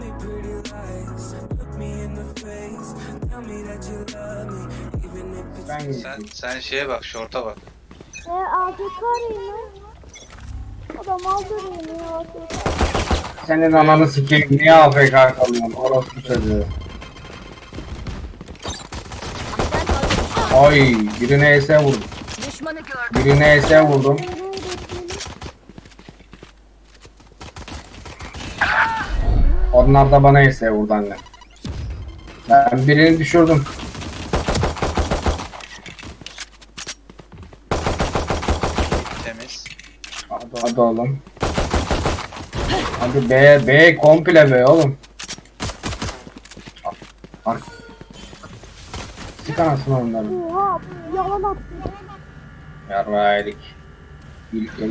me pretty lies. Look me in the face. Tell me that you love me, even if it's Ben Sen sen şeye bak, şorta bak. E AFK arayayım lan. Adam aldırayım ya AFK. senin ananı sikeyim niye AFK kalıyorsun orospu çocuğu. Ay birine ES vurdum. Düşmanı gördüm. Birine ES vurdum. Onlar da bana ES vurdu anne. Ben birini düşürdüm. Temiz. Hadi, hadi oğlum. Hadi B, B komple B oğlum. Bak. Anasını onları. Oha yalan attım. Yarraydık. İlk el.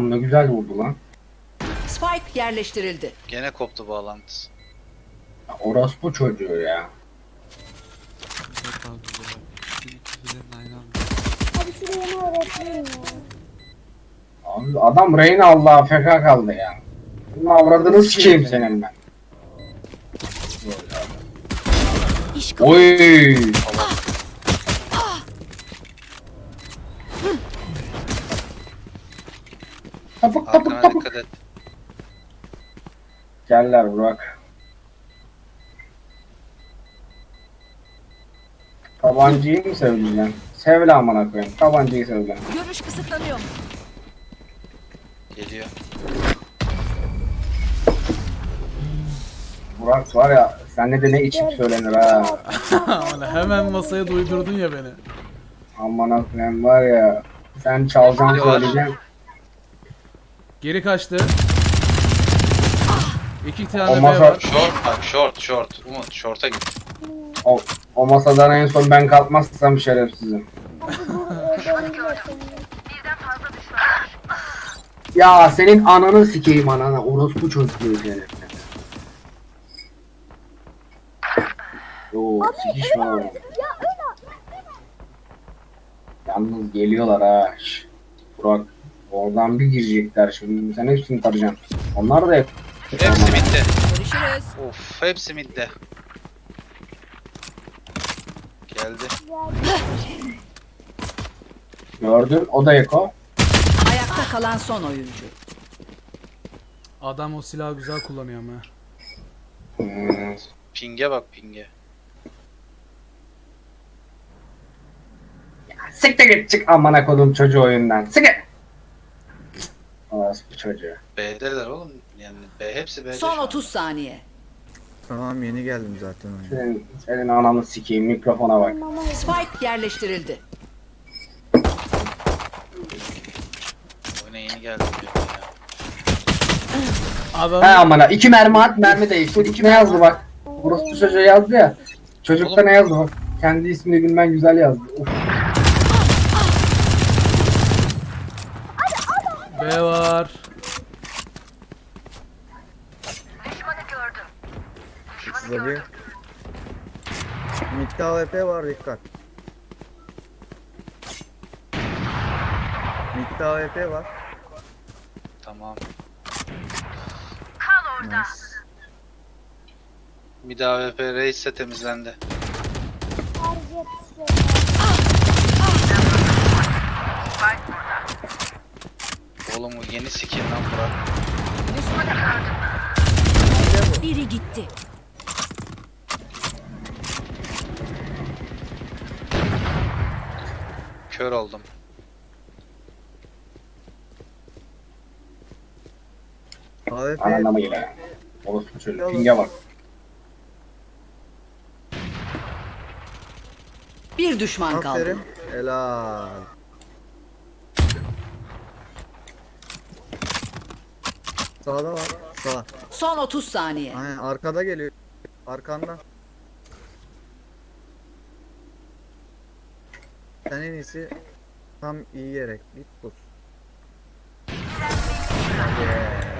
Adam ne güzel vurdu lan. Spike yerleştirildi. Gene koptu bağlantısı. Ya Orospu çocuğu ya. Hadi şuraya yeni öğretmenim ya. Abi adam Reyna Allah AFK kaldı ya. Bunun avradını sikeyim senin ben. İş Oy. Tapık Arkana tapık. dikkat et. Geller Burak. Tabancayı mı seveceksin? Sev lan amına koyayım. Tabancayı sev lan. Görüş kısıtlanıyor. Geliyor. Burak var ya senle de ne içip söylenir ha. Aman hemen masaya duydurdun ya beni. Amına koyayım var ya. Sen çalacaksın söyleyeceksin. Geri kaçtı. İki tane O masa- var. Short bak, short, short. Umut, short'a git. O, o masadan en son ben kalkmazsam şerefsizim. Ya senin ananı sikeyim anana. Orospu çocuğu seni. Yo oğlum. Ya öyle. Yalnız geliyorlar ha. Şş. Burak oradan bir girecekler şimdi. Sen hepsini tarayacaksın. Onlar da hep. Hepsi midde. Görüşürüz. Of, hepsi midde. Geldi. Gördün o da Eko. Ayakta kalan son oyuncu. Adam o silahı güzel kullanıyor ama. Hmm. Ping'e bak ping'e. Siktir git çık amına kodum çocuğu oyundan. Siktir. Orospu çocuğu. B'deler oğlum. Yani B hepsi B'de. Son şu an. 30 saniye. Tamam yeni geldim zaten oyuna. Senin, senin ananı sikeyim mikrofona bak. Spike yerleştirildi. Oyuna yeni geldi diyor ya. Adam amına iki mermi at mermi değiştir. İki ne yazdı bak. Orospu çocuğu yazdı ya. Çocukta Oğlum. ne yazdı bak. Kendi ismini bilmen güzel yazdı. Uf. B var. Şurada bir. Midde AWP var dikkat. Midde AWP var. Tamam. Nice. Mid AWP reis de temizlendi. harcet Oğlum bu yeni skin lan Burak. Biri gitti. Kör oldum. AWP Ananı mı yine? Orospu çocuğu. Pinge bak. Bir düşman kaldı. aferin. Helal. Sağda var. Sağ. Son 30 saniye. Aynen arkada geliyor. Arkanda. Sen en iyisi tam iyi yere git tut.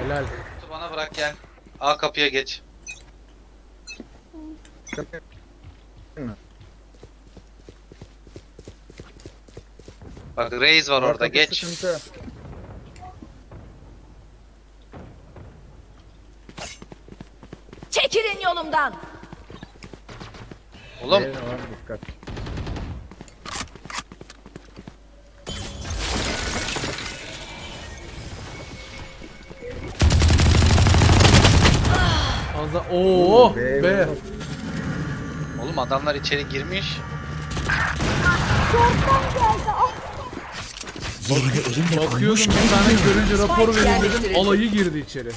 Helal. Bana bırak gel. A kapıya geç. Bak Reis var orada Arkadaki geç. sıkıntı. Çekilin yolumdan. Oğlum B var dikkat. Fazla. Oo B be. var. oğlum adamlar içeri girmiş. Şorttan geldi. Ah. Bakıyordum bir tane görünce rapor vereyim dedim. Alayı girdi içeri.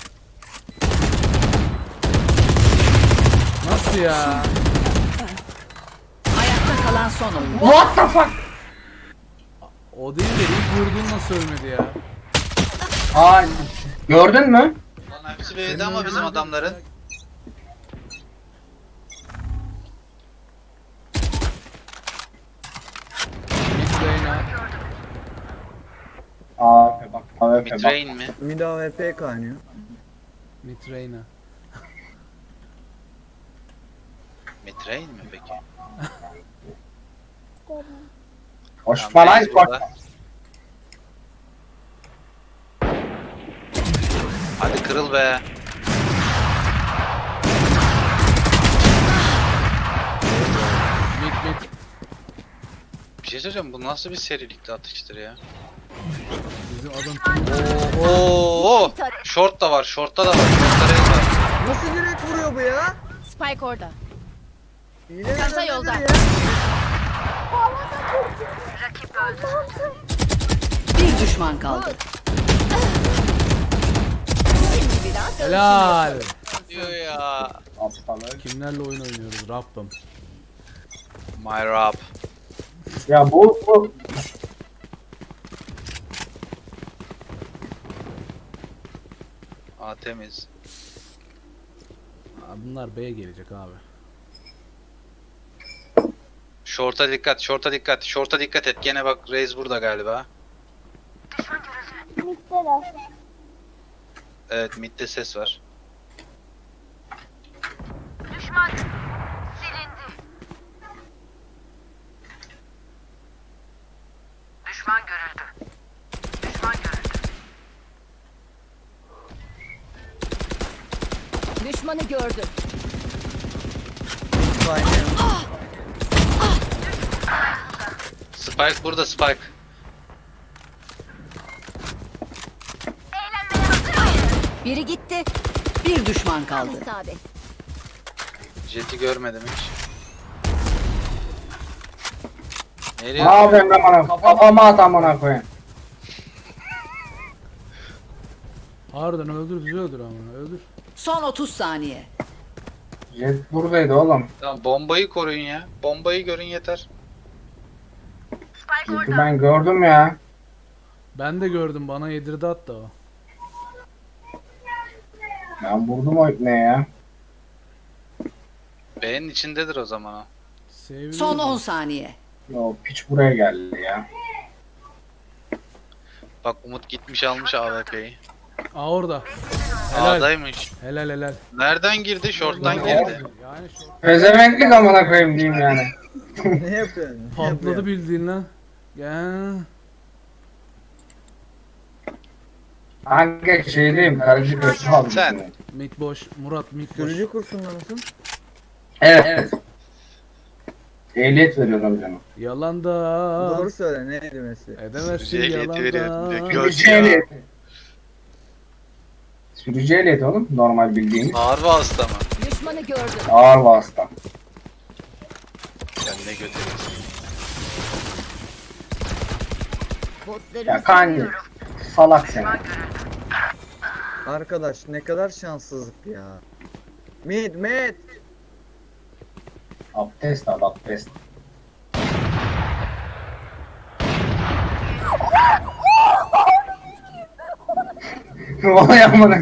Nasıl ya? Ayakta kalan son oyun. What the fuck? O değil de ilk vurduğun nasıl ölmedi ya? Aa, gördün mü? Lan hepsi B'de ama bizim adamların. Aa, bak, AWP bak. Mitrain mi? Mid AWP kaynıyor. Mid Reyna. Mitrain mi peki? Hoş Tamam, falan Reis bak. burada. Hadi kırıl be. Mid mid. Bir şey söyleyeceğim bu nasıl bir serilikli atıştır ya? Bizim adam Oo, short da var, short'ta da var, short'ta Reis var. Nasıl direkt vuruyor bu ya? Spike orada. Hile Çanta nedir yolda. ya? Bir düşman kaldı. helal. Diyor ya. Aptalı. Kimlerle oyun oynuyoruz Rabbim. My Rab. Ya bu, bu Aa temiz. Aa, bunlar B'ye gelecek abi. Short'a dikkat, short'a dikkat, short'a dikkat et. Gene bak Reis burada galiba. Mitteler. Evet, midde ses var. Düşmanı gördüm. Kaynıyor. Spike burada, Spike. Biri gitti. Bir düşman kaldı. Jet'i görmedim hiç. ne Nereye? yapayım ben bana? Kafama at amına koyayım. Harbiden öldür bizi öldür ama öldür. Son 30 saniye. Jet buradaydı oğlum. Tamam, bombayı koruyun ya. Bombayı görün yeter. Jet'i ben gördüm ya. Ben de gördüm bana yedirdi hatta o. Ben vurdum o ne ya. B'nin içindedir o zaman o. Sevgili Son 10 saniye. O piç buraya geldi ya. Bak Umut gitmiş almış AWP'yi. Aa orada. Helal. A'daymış. Helal helal. Nereden girdi? Short'tan girdi. Yani şu Pezevenklik amına koyayım diyeyim yani. ne yapıyorsun? Ne patladı yapıyorsun? bildiğin lan. Gel. Hangi şeydeyim? Karıcı köşe aldım. Sen. Mid boş. Murat mid boş. Sürücü kursunda mısın? Evet. evet. Ehliyet veriyorum canım. Yalan da. Doğru söyle ne demesi. Edemezsin Sürücü yalan da. gör- Sürücü ya. ehliyeti. Sürücü ehliyeti oğlum. Normal bildiğimiz. Ağır vasıta mı? Düşmanı gördüm. Ağır vasıta. Kendine götürüyorsun. Ya kanka. Salak seni. Arkadaş ne kadar şanssızlık ya. Mid mid. Abdest al abdest. Vay amına.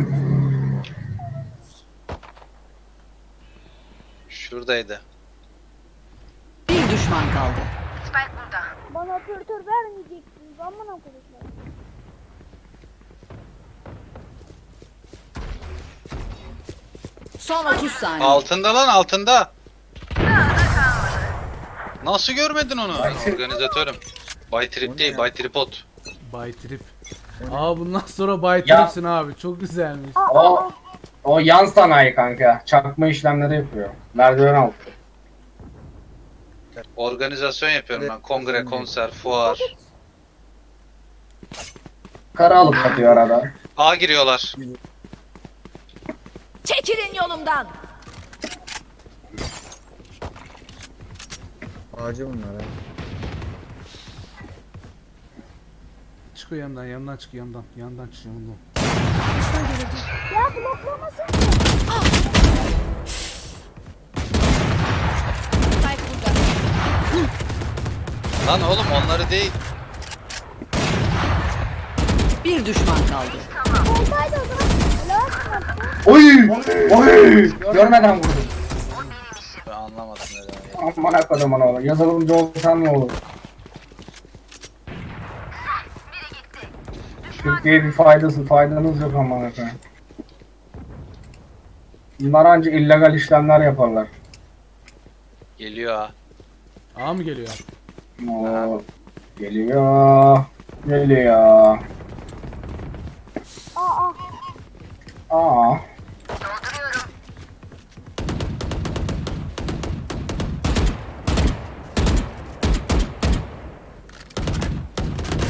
Şuradaydı. Bir düşman kaldı. Bana operatör vermeyeceksiniz. Aman arkadaşlar. Son 30 saniye. Altında lan altında. Nasıl görmedin onu? Organizatörüm. Bay Trip değil, Bay Tripod. Bay trip. Aa bundan sonra bay Ya. tripsin abi. Çok güzelmiş. O O yan sanayi kanka. Çakma işlemleri yapıyor. Merdiven altı. Organizasyon yapıyorum ben. Kongre, konser, fuar. Kara alıp satıyor arada. A giriyorlar. Çekilin yolumdan. Ağacı bunlar ha. Çıkıyor yandan yandan çık yandan. Yandan çık yandan. Ya bloklamasın. Lan oğlum onları değil. Bir düşman kaldı. Soldaydı o zaman. Helal yaptı. Oy! Oy! Görmeden vurdum. Ben anlamadım neden. ya. Aman akadem ona olur. Yazılımcı olsan ne olur? Türkiye'ye bir faydası, faydanız yok aman akadem. Bunlar anca illegal işlemler yaparlar. Geliyor ha. A mı geliyor? Oo, geliyor. Geliyor. Aa aa. Aa.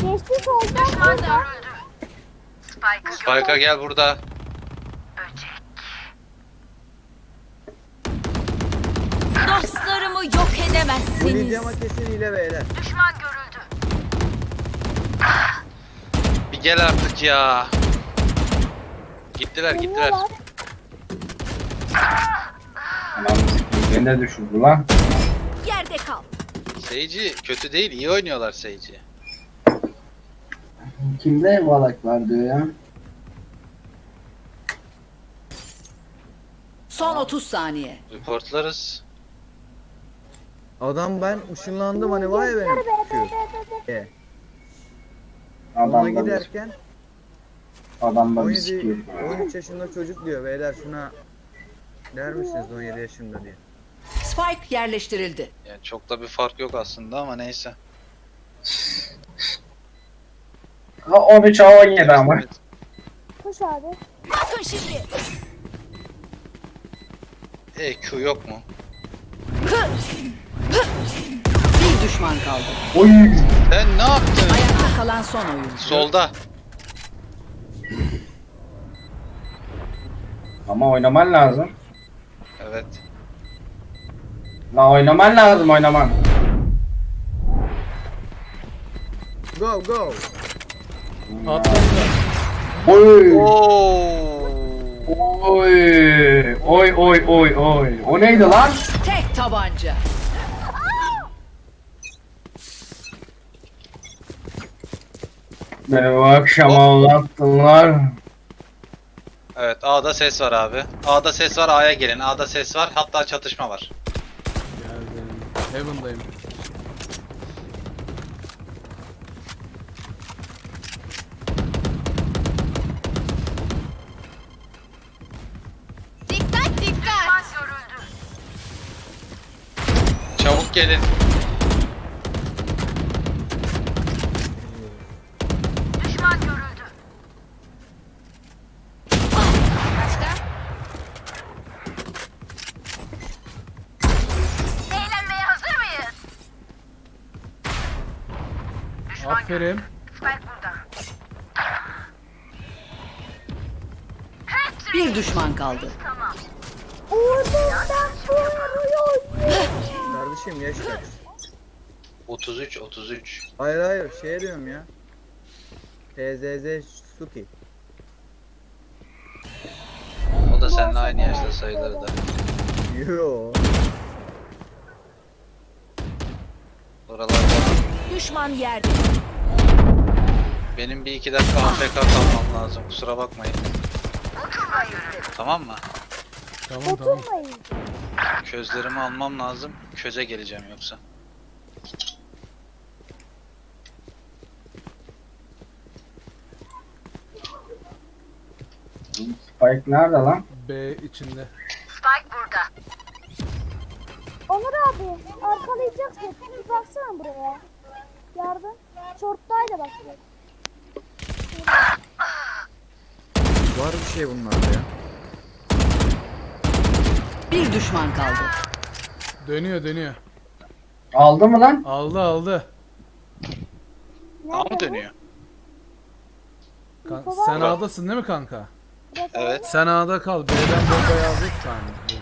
Geçti soldan. Soldan. Spike'a gel burada. Dostlarımı yok Bu edemezsiniz. Lidya kesin hile beyler. Bir gel artık ya. Gittiler gittiler. Sikeyim, beni de düşürdü lan. Yerde kal. Seyirci kötü değil iyi oynuyorlar Seyirci. Kimde balak var diyor ya. Son 30 saniye. Reportlarız. Adam ben ışınlandım hani var ya benim. Ona Adam da giderken adam da bir 17 sikiyor. 13 yaşında çocuk diyor beyler şuna der misiniz 17 yaşında diye. Spike yerleştirildi. Yani çok da bir fark yok aslında ama neyse. Ha 13 ha 17 ama. Koş abi. Bakın şimdi. EQ yok mu? Bir düşman kaldı. Oy! Sen ne yaptın? Ayakta kalan son oyuncu. Solda. Ama oynaman lazım. Evet. La oynaman lazım oynaman. Go go. Atladı. Oy! Oy! Oy oy oy oy. O neydi lan? Tek tabanca. Beni bu akşam ağlattılar. Evet A'da ses var abi. A'da ses var A'ya gelin. A'da ses var hatta çatışma var. Geldim. Heaven'dayım. Bir düşman kaldı. Uğur'dan vuruyor. Kardeşim yaş kaç? 33 33. Hayır hayır şey diyorum ya. TZZ Suki. O da seninle aynı yaşta sayılır da. Yo. Oralarda Düşman yerde. benim bir iki dakika AFK kalmam lazım. Kusura bakmayın. Tamam mı? Tamam tamam. Oturmayın. Közlerimi almam lazım. Köze geleceğim yoksa. Spike nerede lan? B içinde. Onur abi arkalayacaksın. Bir baksana buraya. Yardım. Şorttaydı bak. Var bir şey bunlarda ya. Bir düşman kaldı. Dönüyor dönüyor. Aldı mı lan? Aldı aldı. A mı dönüyor? Kan- sen? A'dasın değil mi kanka? Evet. Sen A'da kal. B'den bombayı aldık kanka.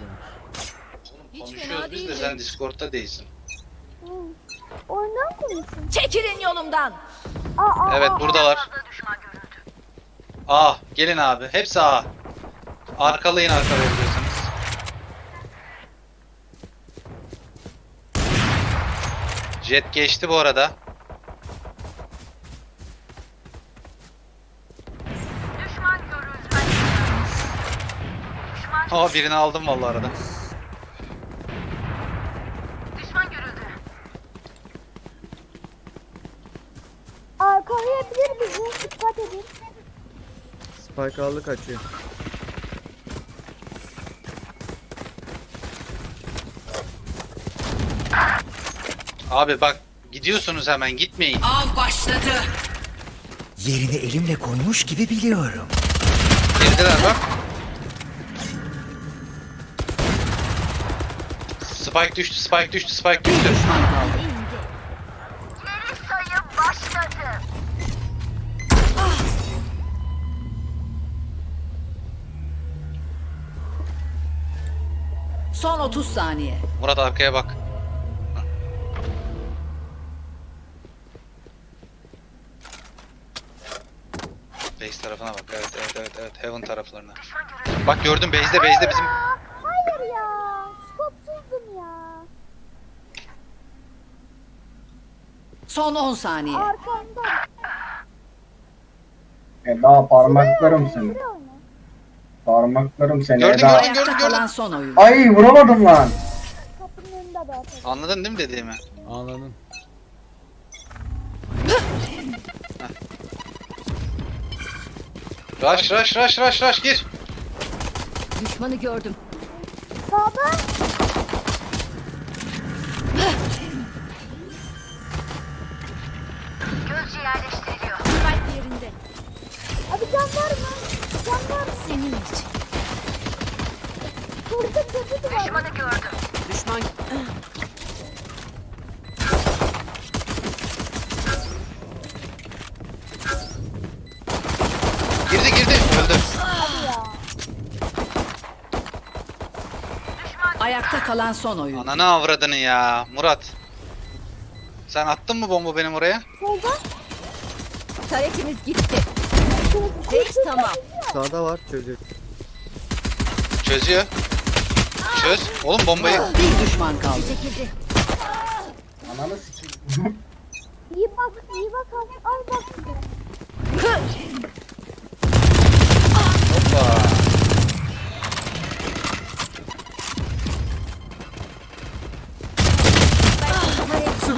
Konuşuyoruz biz de sen Discord'da değilsin. Oyundan konuşun. Çekilin yolumdan. Aa, aa, Evet aa, buradalar. A. Gelin abi. Hepsi A. Arkalayın arkalayabiliyorsanız. Jet geçti bu arada. Aa birini aldım vallahi arada. Arkalayabilir bizi. Dikkat edin. Spike aldı kaçıyor. Abi bak gidiyorsunuz hemen gitmeyin. Av başladı. Yerini elimle koymuş gibi biliyorum. Girdiler bak. Spike düştü, Spike düştü, Spike düştü. Son 30 saniye. Murat arkaya bak. Base tarafına bak. Evet, evet, evet, evet. Heaven taraflarına. Bak gördüm base'de, base'de bizim hayır ya. Skopsuzdum ya. Son 10 saniye. Arkamda. E daha parmaklarım seni. Parmaklarım seni. Gördüm, Eda. gördüm. Ayakta kalan son oyun. Ay vuramadım lan. Kapının önünde de atarım. Anladın değil mi dediğimi? Anladım. Rush, rush, rush, rush, rush gir. Düşmanı gördüm. Sağda. Kalan son oyun. Ananı avradını ya. Murat. Sen attın mı bomba benim oraya? Solda. Taretimiz gitti. Hiç tamam. Sağda var çocuk. Çözüyor. Çöz. Oğlum bombayı. Bir düşman kaldı. Ananı sikeyim. İyi bak. iyi bak abi. Al bak. Hoppa.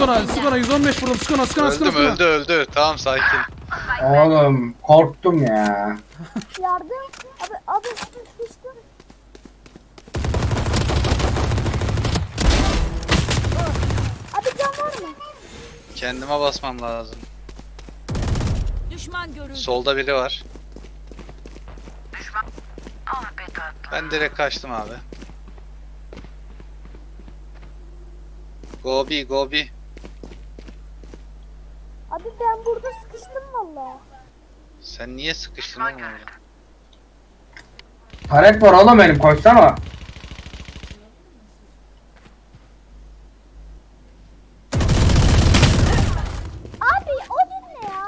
Sık ona, sık ona 115 vurdum. Sık ona, sık ona, sık ona. Öldüm, sık ona. öldü, öldü. Tamam sakin. Oğlum korktum ya. Yardım. Abi abi sıkıştım. Abi can var mı? Kendime basmam lazım. Düşman görüldü. Solda biri var. Ben direkt kaçtım abi. Go B, go B. Abi ben burada sıkıştım valla. Sen niye sıkıştın oğlum orada? Taret var oğlum benim koşsana. Abi o ne ya?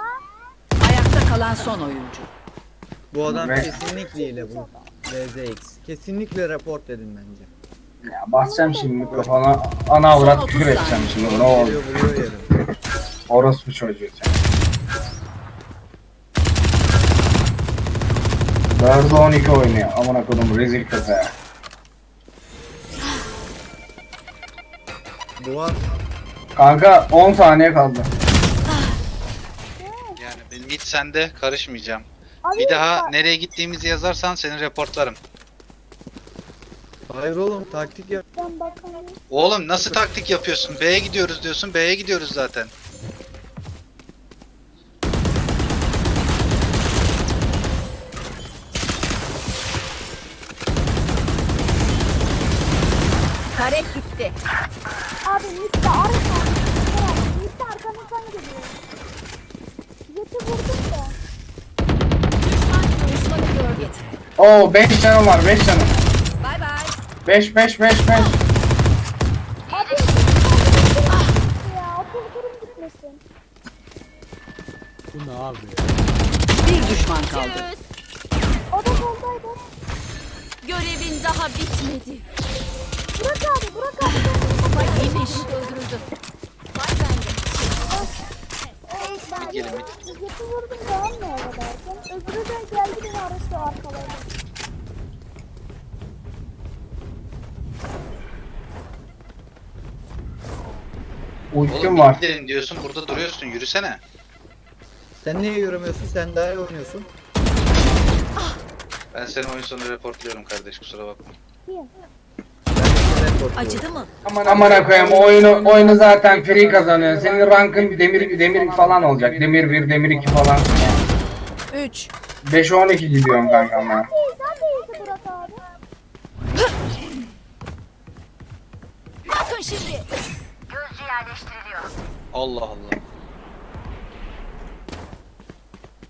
Ayakta kalan son oyuncu. Bu adam Ve- kesinlikle ile bu. VZX. Kesinlikle report edin bence. Ya basacağım şimdi mikrofona. Ana avrat küfür edeceğim şimdi. Ne oldu? Geliyor vuruyor yere. Orospu çocuğu sen. 4'e 12 oynuyor. Amına kodum rezil köpeğe. Duvar. Kanka 10 saniye kaldı. Yani benim hiç sende karışmayacağım. Abi Bir daha nereye gittiğimizi yazarsan seni reportlarım. Hayır oğlum taktik yap. Ben bakamıyorum. Oğlum nasıl taktik yapıyorsun? B'ye gidiyoruz diyorsun. B'ye gidiyoruz zaten. Oo 5 canım var 5 canım. Bay bay. 5 5 5 5. Abi ya okul kurum gitmesin. Bu ne abi ya? Bir düşman kaldı. O da soldaydı. Görevin daha bitmedi. Burak abi Burak abi. Bak yemiş. Öldürüldü. Bak bende. Evet ben Gelin Yeti vurdum tamam mı orada derken. Öbürü de geldi beni araçta arkaladı. Ultim Oğlum var. gidelim diyorsun burada duruyorsun yürüsene. Sen niye yürümüyorsun? Sen daha iyi oynuyorsun. Ben senin oyun sonu reportluyorum kardeş kusura bakma. Ben seni. Acıdı mı? Amına koyayım oyunu oyunu zaten free kazanıyor. Senin rankın demir demir falan olacak. Demir 1, demir 2 falan. 3. 5 12 gidiyorum kanka ama. Sen değilsin Bakın şimdi. Allah Allah.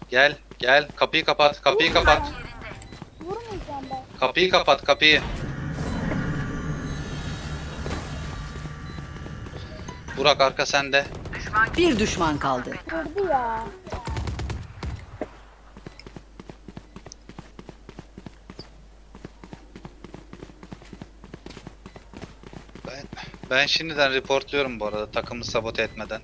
Gel gel kapıyı kapat kapıyı kapat. Vurmayacağım ben. Kapıyı kapat kapıyı. Burak arka sende. Bir düşman kaldı. Vurdu ya. Ben, şimdiden reportluyorum bu arada takımı sabote etmeden.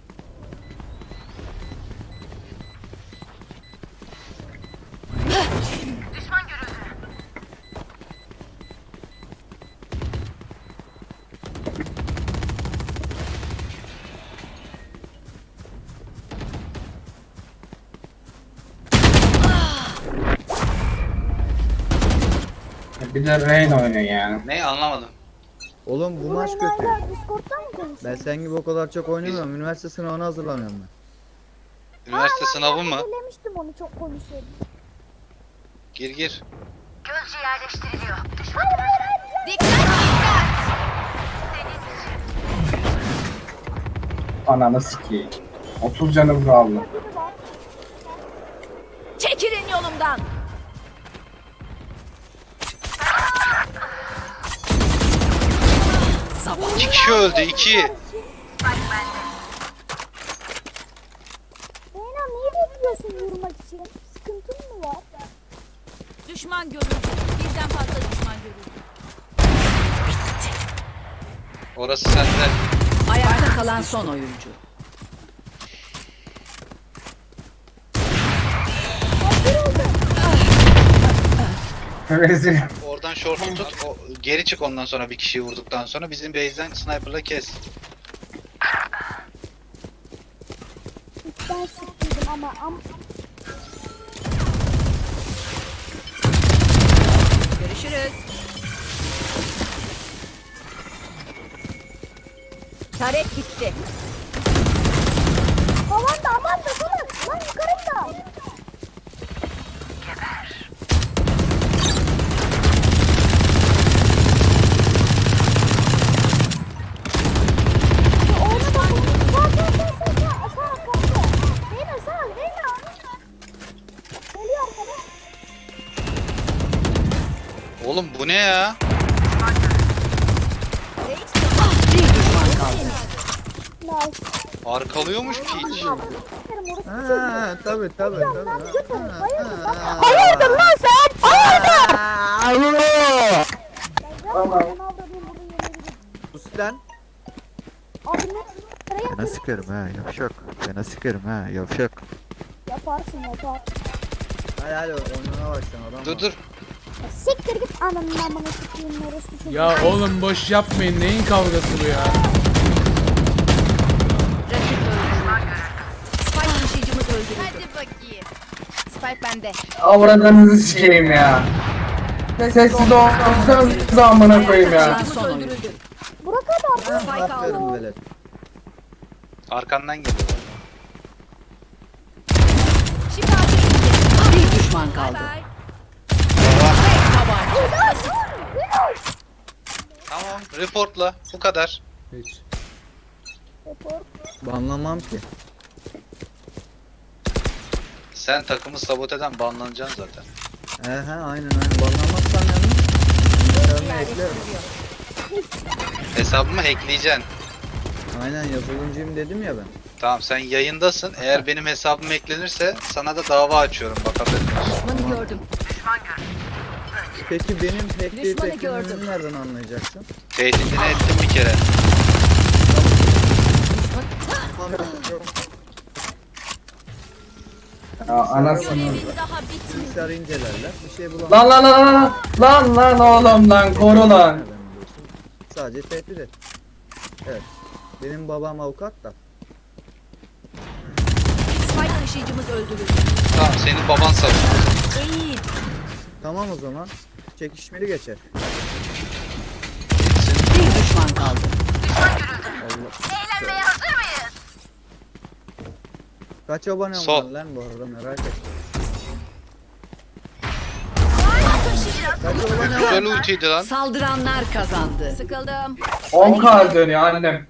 Bir de Rain oynuyor yani. Ne anlamadım. Oğlum bu maç kötü. Discord'dan mı? Ben sen gibi o kadar çok oynamıyorum. Üniversite sınavına hazırlanıyorum ben. Üniversite sınavı mı? Söylemiştim onu çok konuşuyordu. Gir gir. Ananı sikeyim. 30 canım kaldı. Çekilin yolumdan. İki kişi öldü iki. Reyna niye bekliyorsun vurmak için? Sıkıntın mı var? Düşman görüldü. Birden fazla düşman görüldü. Orası sende. Ayakta kalan son oyuncu. Rezil. Oradan short'u tut. O, geri çık ondan sonra bir kişiyi vurduktan sonra bizim base'den sniper'la kes. Ben sıktıydım ama am Görüşürüz. Tarek gitti. Oğlum bu ne ya? Bir düşman kaldı. Arkalıyormuş ki hiç. Sikerim orası Ha, Ha, götür. ha, Hayırdır lan? sen? Hayırdır. Yemeği Sus lan. Abi ne? Nereye Fena sikerim ha yavşak. Fena sikerim ha yavşak. yaparsın yapar. Hadi hadi oynamaya başlayalım adam. Dur dur. Siktir git ananın amına sikeyim orospu çocuğu. Ya oğlum boş yapmayın neyin kavgası bu ya? Rakip öldürüldü. Spike taşıyıcımız öldürüldü. Hadi bakayım. Spike bende. Avradınızı sikeyim ya. Sessiz olsanız amına koyayım ya. Taşıyıcımız öldürüldü. Burak abi abi. Spike Aferin aldı. velet. Arkandan geliyor. Şifacı indi. Bir düşman kaldı. Tam Tamam reportla bu kadar. Hiç. Banlamam ki. Sen takımı saboteden banlanacaksın zaten. He he aynen aynen. Banlamazsam yalnız. Hesabımı eklerim. Hesabımı hackleyeceksin. Aynen yazılımcıyım dedim ya ben. Tamam sen yayındasın. Eğer benim hesabım eklenirse sana da dava açıyorum. Bak haberin olsun. Düşmanı gördüm. Peki benim hackleyip Düşmanı gördüm. nereden anlayacaksın? Tehdidini ettim bir kere. Ya anasını. Daha bitmedi. Bilgisayarı incelerler. Bir şey bulamazlar. Lan lan lan lan lan lan oğlum lan koru lan. Nereden biliyorsun? Sadece tehdit et. Evet. Benim babam avukat da. Spike taşıyıcımız öldürüldü. Tamam senin baban. Eğil. Tamam o zaman. Çekişmeli geçer. Bir düşman kaldı. Eğlenmeye hazır mıyız? Kaç abone Sol. var lan bu arada merak ettim. Kaç abone var? Güzel ultiydi lan. Saldıranlar kazandı. Sıkıldım. 10k dönüyor annem.